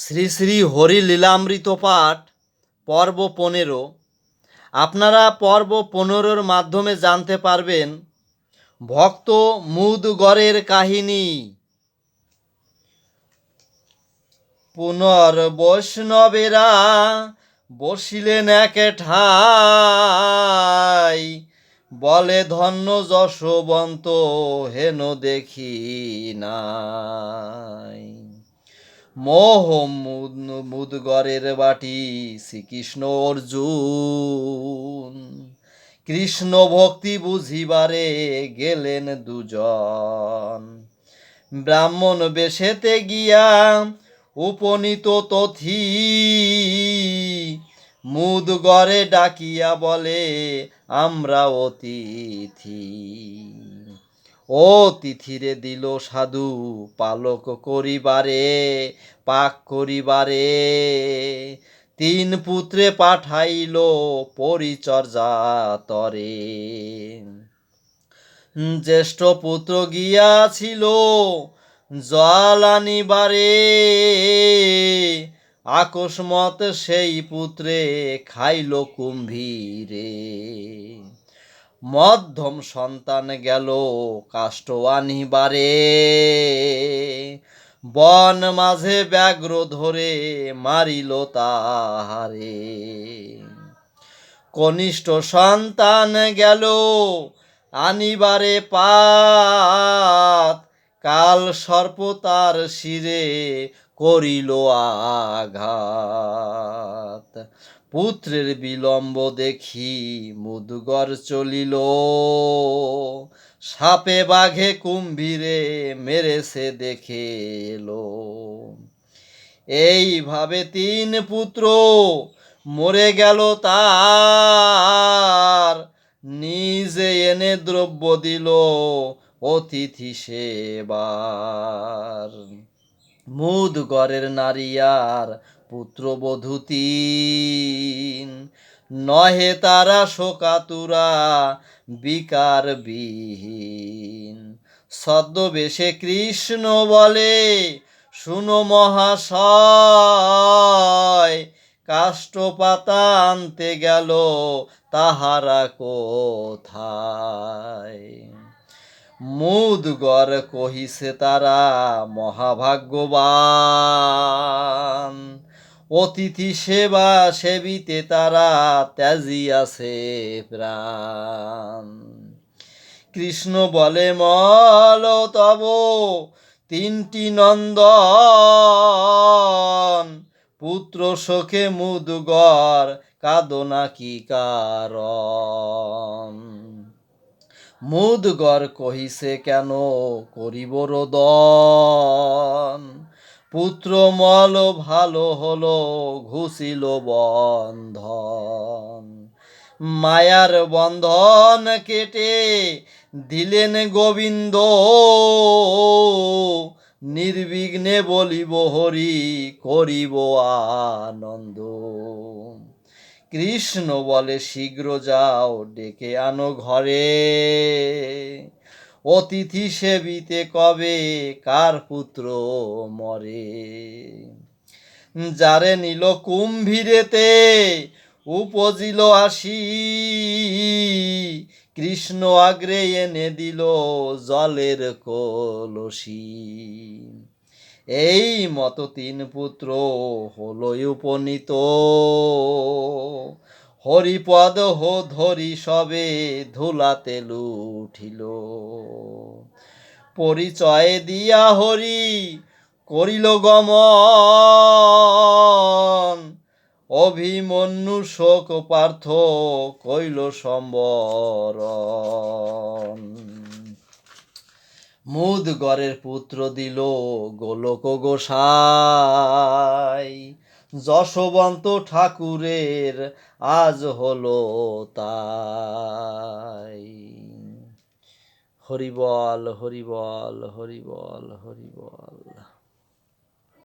শ্রী শ্রী হরি লীলামৃত পাঠ, পর্ব পনেরো। আপনারা পর্ব পনেরোর মাধ্যমে জানতে পারবেন, ভক্ত মুদগড়ের কাহিনী। পুনর বৈষ্ণবেরা বসিলেন এক ঠাই বলে ধন্য যশবন্ত, হেন দেখি নাই। মোহ মুদগরের বাটি শ্রীকৃষ্ণ অর্জুন। কৃষ্ণ ভক্তি বুঝিবারে গেলেন দুজন। ব্রাহ্মণ বেশেতে গিয়া উপনীত তথি মুদগরে ডাকিয়া বলে, আমরা অতিথি। ও তিথিরে দিল সাধু পালক করিবারে, পাক করিবারে। তিন পুত্রে পাঠাইল পরিচর্যা তরে। জ্যেষ্ঠ পুত্র গিয়াছিল জল আনিবারে আকস্মত সেই পুত্রে খাইল কুম্ভীরে। মধ্যম সন্তান গেল কাষ্ট আনিবারে বন মাঝে ব্যাঘ্র ধরে মারিল তাহারে। কনিষ্ঠ সন্তান গেল আনিবারে পাত, কাল সর্প তার শিরে করিল আঘাত। পুত্রের বিলম্ব দেখি মুদগর চলিল। সাপে বাঘে কুম্ভীরে মেরেছে দেখে এলো এইভাবে তিন পুত্র মরে গেল তার। নিজে এনে দ্রব্য দিল, অতিথি সেবার মুদগরের নারীয়ার পুত্রবধূ তিন। নহে তারা শোকাতুরা, বিকার বিহীন। ছদ্মবেশে কৃষ্ণ বলে, শুনো মহাশয় কাষ্ট পাতা আনতে গেল তাহারা কোথায়? মুদগর কহিছে তারা মহাভাগ্যবান। অতিথি সেবা সেবিতে তারা ত্যাজিয়াছে প্রাণ। কৃষ্ণ বলে, মল তব তিনটি নন্দন। পুত্র শোকে মুদগর কাদনা কি কারণ? মুদগর কহিছে, কেন করিব রোদন? পুত্র মল ভালো হলো, ঘুষিল বন্ধন। মায়ার বন্ধন কেটে দিলেন গোবিন্দ, নির্বিঘ্নে বলিব, হরি করিব আনন্দ। কৃষ্ণ বলে, শীঘ্র যাও, ডেকে আনো ঘরে। অতিথি সেবিতে কবে কার পুত্র মরে? যারে নিল কুম্ভীরেতে, উপজিল আসি। কৃষ্ণ আগ্রে এনে দিল জলের কলসি। এই মতো তিন পুত্র হলো উপনীত। হরিপদ হো ধরি সবে ধুলাতে লুঠিল। পরিচয় দিয়া হরি করিল গমন। অভিমন্যু শোক পার্থ কইল সম্বরণ। মুদগরের পুত্র দিল গোলক গোসাই। যশবন্ত ঠাকুরের আজ হলো তাই। হরিবল হরিবল হরিবল হরিবল।